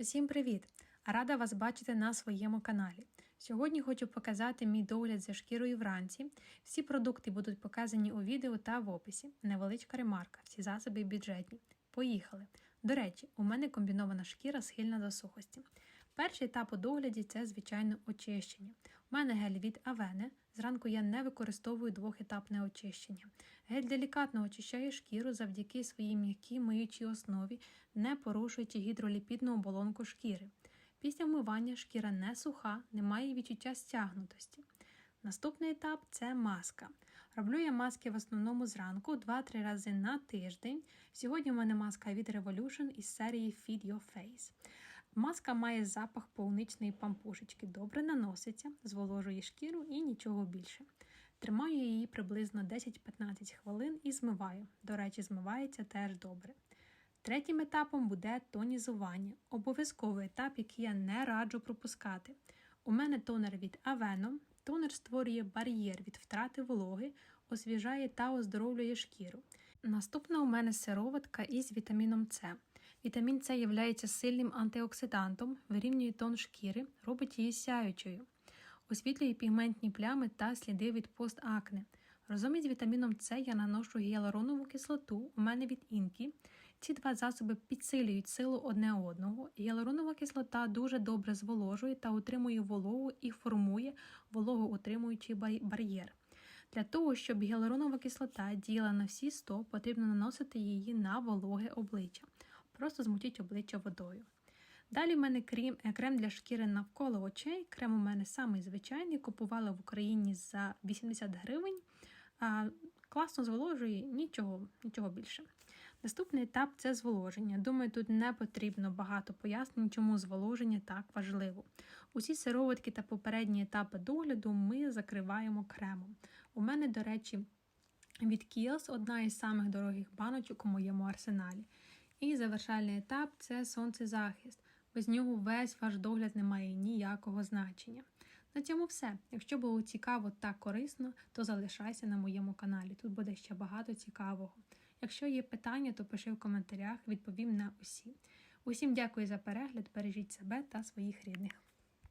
Усім привіт! Рада вас бачити на своєму каналі. Сьогодні хочу показати мій догляд за шкірою вранці. Всі продукти будуть показані у відео та в описі. Невеличка ремарка, всі засоби бюджетні. Поїхали! До речі, у мене комбінована шкіра схильна до сухості. Перший етап у догляді це, звичайно, очищення. У мене гель від Авене. Зранку я не використовую двохетапне очищення. Гель делікатно очищає шкіру завдяки своїй м'якій миючій основі, не порушуючи гідроліпідну оболонку шкіри. Після вмивання шкіра не суха, не має відчуття стягнутості. Наступний етап це маска. Роблю я маски в основному зранку 2-3 рази на тиждень. Сьогодні у мене маска від Revolution із серії Feed Your Face. Маска має запах полуничної пампушечки, добре наноситься, зволожує шкіру і нічого більше. Тримаю її приблизно 10-15 хвилин і змиваю. До речі, змивається теж добре. Третім етапом буде тонізування. Обов'язковий етап, який я не раджу пропускати. У мене тонер від Aveno. Тонер створює бар'єр від втрати вологи, освіжає та оздоровлює шкіру. Наступна у мене сироватка із вітаміном С. Вітамін С є сильним антиоксидантом, вирівнює тон шкіри, робить її сяючою, освітлює пігментні плями та сліди від постакне. Разом із вітаміном С я наношу гіалуронову кислоту, у мене від інкі. Ці два засоби підсилюють силу одне одного. Гіалуронова кислота дуже добре зволожує та утримує вологу і формує вологоутримуючий бар'єр. Для того, щоб гіалуронова кислота діяла на всі 100, потрібно наносити її на вологе обличчя. Просто змутіть обличчя водою. Далі в мене крем, крем для шкіри навколо очей. Крем у мене самий звичайний, купувала в Україні за 80 гривень. Класно зволожує, нічого, нічого більше. Наступний етап це зволоження. Думаю, тут не потрібно багато пояснень, чому зволоження так важливо. Усі сироватки та попередні етапи догляду ми закриваємо кремом. У мене, до речі, від Kiehl's одна із самих дорогих баночок у моєму арсеналі. І завершальний етап це сонцезахист. Без нього весь ваш догляд не має ніякого значення. На цьому все. Якщо було цікаво та корисно, то залишайся на моєму каналі. Тут буде ще багато цікавого. Якщо є питання, то пиши в коментарях, відповім на усі. Усім дякую за перегляд, бережіть себе та своїх рідних.